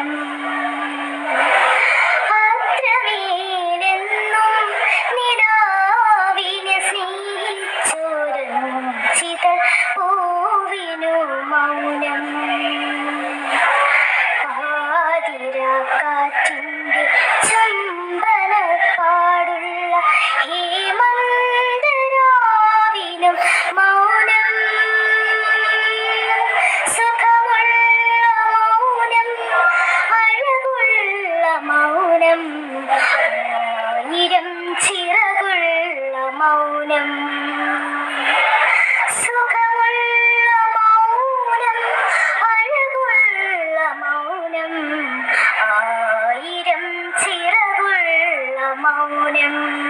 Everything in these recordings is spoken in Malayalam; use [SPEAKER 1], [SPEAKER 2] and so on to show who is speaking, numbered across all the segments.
[SPEAKER 1] em മൗനം. സുഖമുള്ള മൗനം അഴകുള്ള മൗനം ആയിരം ചിറകുള്ള മൗനം.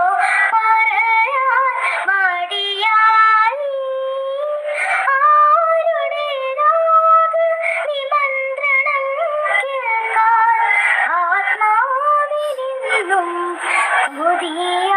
[SPEAKER 1] மதியே